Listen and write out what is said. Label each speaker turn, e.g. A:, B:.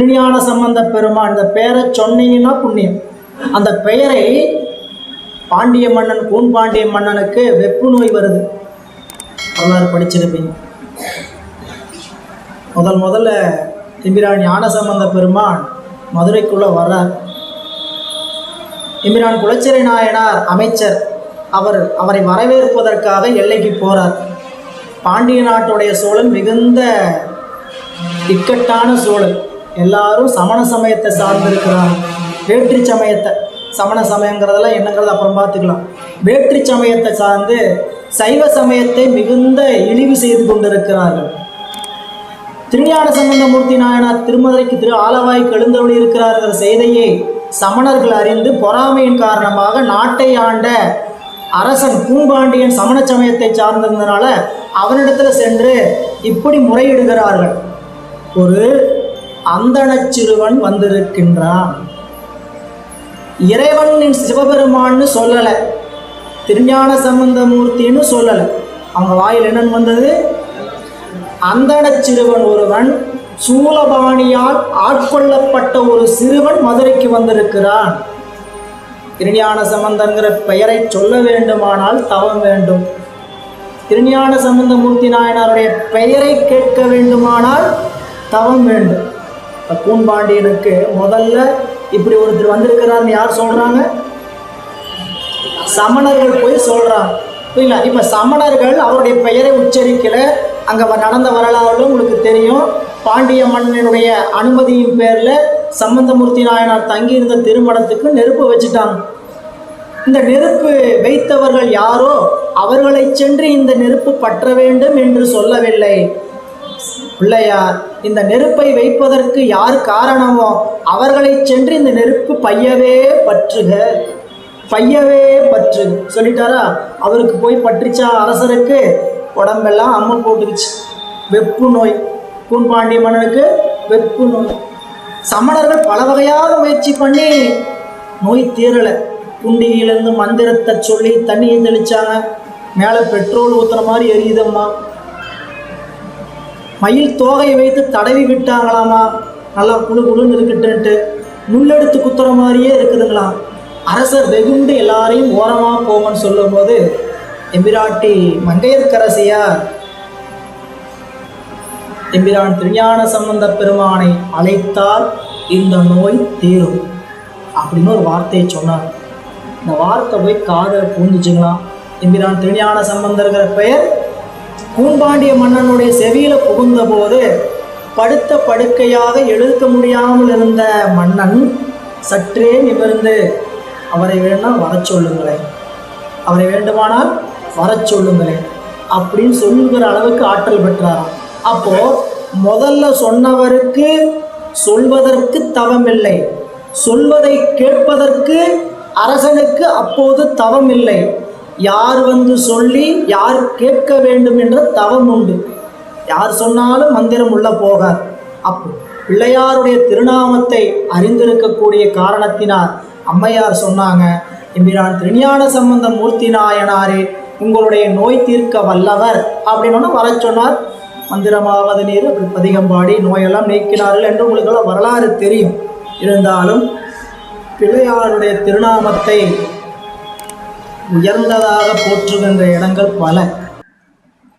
A: திருஞான சம்பந்த பெருமான் இந்த பெயரை சொன்னீங்கன்னா புண்ணியம். அந்த பெயரை பாண்டிய மன்னன் கூன் பாண்டிய மன்னனுக்கு வெப்பு நோய் வருது. வரலாறு படிச்சிருப்பீங்க. முதல் முதல்ல எம்பிரான் ஞான சம்பந்த பெருமான் மதுரைக்குள்ளே வர்றார். இம்பிரான் குலச்சிறை நாயனார் அமைச்சர் அவர் அவரை வரவேற்பதற்காக எல்லைக்கு போகிறார் பாண்டிய நாட்டுடைய சூழல் மிகுந்த இக்கட்டான சூழல் எல்லாரும் சமண சமயத்தை சார்ந்திருக்கிறாங்க. வேற்று சமயத்தை. சமண சமயங்கிறதெல்லாம் என்னங்கிறது அப்புறம் பார்த்துக்கலாம். வேற்று சமயத்தை சார்ந்து சைவ சமயத்தை மிகுந்த இழிவு செய்து கொண்டிருக்கிறார்கள். திருஞான சம்பந்தமூர்த்தி நாயனார் திருமதுரைக்கு திரு ஆலவாய்க்கு எழுந்தருளி இருக்கிறார்கள் செய்தியை சமணர்கள் அறிந்து பொறாமையின் காரணமாக நாட்டை ஆண்ட அரசன் பூம்பாண்டியன் சமண சமயத்தை சார்ந்திருந்தனால அவனிடத்தில் சென்று இப்படி முறையிடுகிறார்கள். ஒரு அந்தணச் சிறுவன் வந்திருக்கின்றான். இறைவன் சிவபெருமான்னு சொல்லலை. திருஞான சம்பந்தமூர்த்தின்னு சொல்லலை. அவங்க வாயில் என்னன்னு வந்தது? அந்தணச் சிறுவன் ஒருவன் சூலபாணியால் ஆட்கொள்ளப்பட்ட ஒரு சிறுவன் மதுரைக்கு வந்திருக்கிறான். திருஞான சம்பந்தங்கிற பெயரை சொல்ல வேண்டுமானால் தவம் வேண்டும். திருஞான சம்பந்தமூர்த்தி நாயனாருடைய பெயரை கேட்க வேண்டுமானால் தவம் வேண்டும். கூன்பாண்டியனுக்கு முதல்ல இப்படி ஒருத்தர் வந்திருக்கிறார்னு யார் சொல்றாங்க? சமணர்கள் போய் சொல்றாங்க. புரியல இப்ப சமணர்கள் அவருடைய பெயரை உச்சரிக்கல. அங்க நடந்த வரலாறுகளும் உங்களுக்கு தெரியும். பாண்டிய மன்னனுடைய அனுமதியின் பேர்ல சம்பந்தமூர்த்தி நாயனார் தங்கியிருந்த திருமணத்துக்கு நெருப்பு வச்சுட்டாங்க. இந்த நெருப்பு வைத்தவர்கள் யாரோ? அவர்களை சென்று இந்த நெருப்பு பற்ற வேண்டும் என்று சொல்லவில்லை. பிள்ளையார் இந்த நெருப்பை வைப்பதற்கு யார் காரணமோ அவர்களை சென்று இந்த நெருப்பு பையவே பற்றுக. பையவே பற்று. சொல்லிட்டாரா? அவருக்கு போய் பற்றுச்சா அரசருக்கு? உடம்பெல்லாம் அம்மை போட்டுக்குச்சு. வெப்பு நோய். கூன்பாண்டிய மன்னனுக்கு வெப்பு நோய். சமணர்கள் பல வகையாக முயற்சி பண்ணி நோய் தீரலை குண்டியிலிருந்து மந்திரத்தை சொல்லி தண்ணியை தெளிச்சாங்க. மேலே பெட்ரோல் ஊற்றுற மாதிரி எரியுதம்மா. மயில் தோகையை வைத்து தடவி விட்டாங்களாமா நல்லா குழு குழுன்னு இருக்கட்டுன்ட்டு முள்ளெடுத்து குத்துற மாதிரியே இருக்குதுங்களாம் அரசர் வெகுண்டு எல்லாரையும் ஓரமாக போங்கன்னு சொல்லும்போது எம்பிராட்டி மங்கையர்க்கரசியார் எம்பிரான் திருஞான சம்பந்த பெருமானை அழைத்தால் இந்த நோய் தீரும். அப்படின்னு ஒரு வார்த்தையை சொன்னார். இந்த வார்த்தை போய் காதை பூந்துச்சுங்களாம் எம்பிரான் திருஞான சம்பந்தர்கிற பெயர் பூம்பாண்டிய மன்னனுடைய செவியில புகுந்தபோது படுத்த படுக்கையாக எழுக்க முடியாமல் இருந்த மன்னன் சற்றே நிமிர்ந்து அவரை வேணா வரச் சொல்லுங்களேன். அவரை வேண்டுமானால் வர சொல்லுங்களேன் அப்படின்னு சொல்லுகிற அளவுக்கு ஆற்றல் பெற்றாராம். அப்போ முதல்ல சொன்னவருக்கு சொல்வதற்கு தவமில்லை. சொல்வதை கேட்பதற்கு அரசனுக்கு அப்போது தவம் இல்லை யார் வந்து சொல்லி யார் கேட்க வேண்டும் என்ற தவம் உண்டு. யார் சொன்னாலும் மந்திரம் உள்ள போகார் அப்போ பிள்ளையாருடைய திருநாமத்தை அறிந்திருக்கக்கூடிய காரணத்தினால் அம்மையார் சொன்னாங்க எம்பிரான் திருஞான சம்பந்த மூர்த்தி நாயனாரே உங்களுடைய நோய் தீர்க்க வல்லவர் அப்படின்னு வர சொன்னார். மந்திரமாவது நீர் அப்படி பதிகம் பாடி நோயெல்லாம் நீக்கினார்கள் என்று உங்களுக்கு வரலாறு தெரியும். இருந்தாலும் பிள்ளையாருடைய திருநாமத்தை உயர்ந்ததாக போற்றுகின்ற இடங்கள் பல.